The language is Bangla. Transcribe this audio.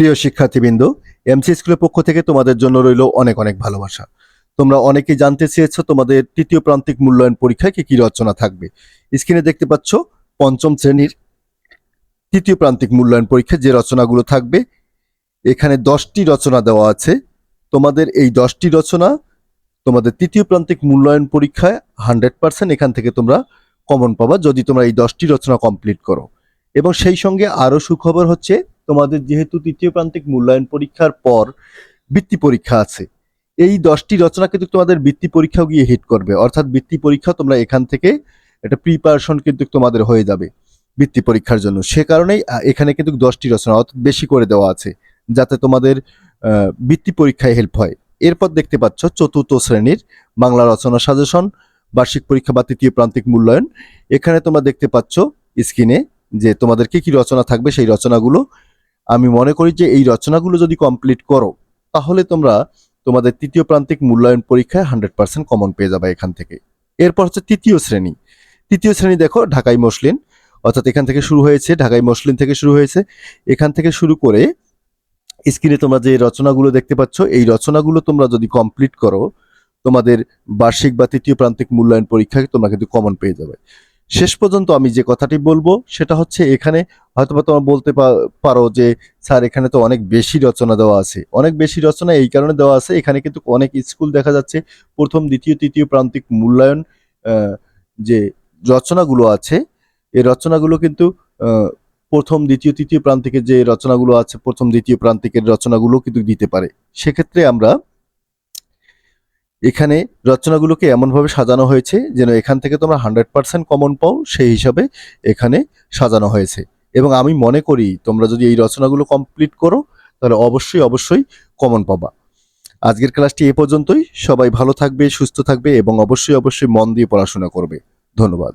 প্রিয় শিক্ষার্থীবৃন্দ এমসি স্কুলের পক্ষ থেকে তোমাদের জন্য রইল অনেক অনেক ভালোবাসা। তোমরা অনেকেই জানতে চেয়েছো তোমাদের তৃতীয় প্রান্তিক মূল্যায়ন পরীক্ষায় কি কি রচনা থাকবে। স্ক্রিনে দেখতে পাচ্ছ পঞ্চম শ্রেণির তৃতীয় প্রান্তিক মূল্যায়ন পরীক্ষায় যে রচনাগুলো থাকবে। এখানে দশটি রচনা দেওয়া আছে। তোমাদের এই দশটি রচনা তোমাদের তৃতীয় প্রান্তিক মূল্যায়ন পরীক্ষায় হান্ড্রেড পার্সেন্ট এখান থেকে তোমরা কমন পাবা যদি তোমরা এই দশটি রচনা কমপ্লিট করো। এবং সেই সঙ্গে আরও সুখবর হচ্ছে তোমাদের যেহেতু তৃতীয় প্রান্তিক মূল্যায়ন পরীক্ষার পর বৃত্তি পরীক্ষা আছে, এই দশটি রচনা কিন্তু তোমাদের বৃত্তি পরীক্ষাও গিয়ে হিট করবে। অর্থাৎ বৃত্তি পরীক্ষা তোমরা এখান থেকে একটা প্রিপারেশন কিন্তু তোমাদের হয়ে যাবে বৃত্তি পরীক্ষার জন্য। সে কারণেই এখানে কিন্তু দশটি রচনা বেশি করে দেওয়া আছে, যাতে তোমাদের বৃত্তি পরীক্ষায় হেল্প হয়। এরপর দেখতে পাচ্ছ চতুর্থ শ্রেণির বাংলা রচনা সাজেশন বার্ষিক পরীক্ষা বা তৃতীয় প্রান্তিক মূল্যায়ন। এখানে তোমরা দেখতে পাচ্ছ স্ক্রিনে যে তোমাদের কি কি রচনা থাকবে, সেই রচনাগুলো আমি মনে করি যে এই রচনাগুলো যদি কমপ্লিট করো, তাহলে তোমরা তোমাদের তৃতীয় প্রান্তিক মূল্যায়ন পরীক্ষায় হান্ড্রেড পার্সেন্ট কমন পেয়ে যাবে এখান থেকে। এরপর হচ্ছে তৃতীয় শ্রেণি। তৃতীয় শ্রেণি দেখো, ঢাকাই মসলিন। অর্থাৎ এখান থেকে শুরু হয়েছে, ঢাকাই মসলিন থেকে শুরু হয়েছে। এখান থেকে শুরু করে স্ক্রিনে তোমরা যে রচনাগুলো দেখতে পাচ্ছ, এই রচনাগুলো তোমরা যদি কমপ্লিট করো, তোমাদের বার্ষিক বা তৃতীয় প্রান্তিক মূল্যায়ন পরীক্ষায় তোমরা কিন্তু কমন পেয়ে যাবে। শেষ পর্যন্ত আমি যে কথাটি বলব, সেটা হচ্ছে এখানে হয়তোবা তোমরা বলতে পারো যে, স্যার, এখানে তো অনেক বেশি রচনা দেওয়া আছে। অনেক বেশি রচনা এই কারণে দেওয়া আছে। এখানে কিন্তু অনেক স্কুল দেখা যাচ্ছে, প্রথম, দ্বিতীয়, তৃতীয় প্রান্তিক মূল্যায়ন যে রচনাগুলো আছে, এই রচনাগুলো কিন্তু প্রথম, দ্বিতীয়, তৃতীয় প্রান্তিকের যে রচনাগুলো আছে, প্রথম, দ্বিতীয় প্রান্তিকের রচনাগুলো কিন্তু দিতে পারে। সেক্ষেত্রে আমরা এখানে রচনাগুলোকে এমনভাবে সাজানো হয়েছে যেন এখান থেকে তোমরা হান্ড্রেড পার্সেন্ট কমন পাও, সেই হিসাবে এখানে সাজানো হয়েছে। এবং আমি মনে করি তোমরা যদি এই রচনাগুলো কমপ্লিট করো, তাহলে অবশ্যই অবশ্যই কমন পাবা। আজকের ক্লাসটি এ পর্যন্তই। সবাই ভালো থাকবে, সুস্থ থাকবে এবং অবশ্যই অবশ্যই মন দিয়ে পড়াশোনা করবে। ধন্যবাদ।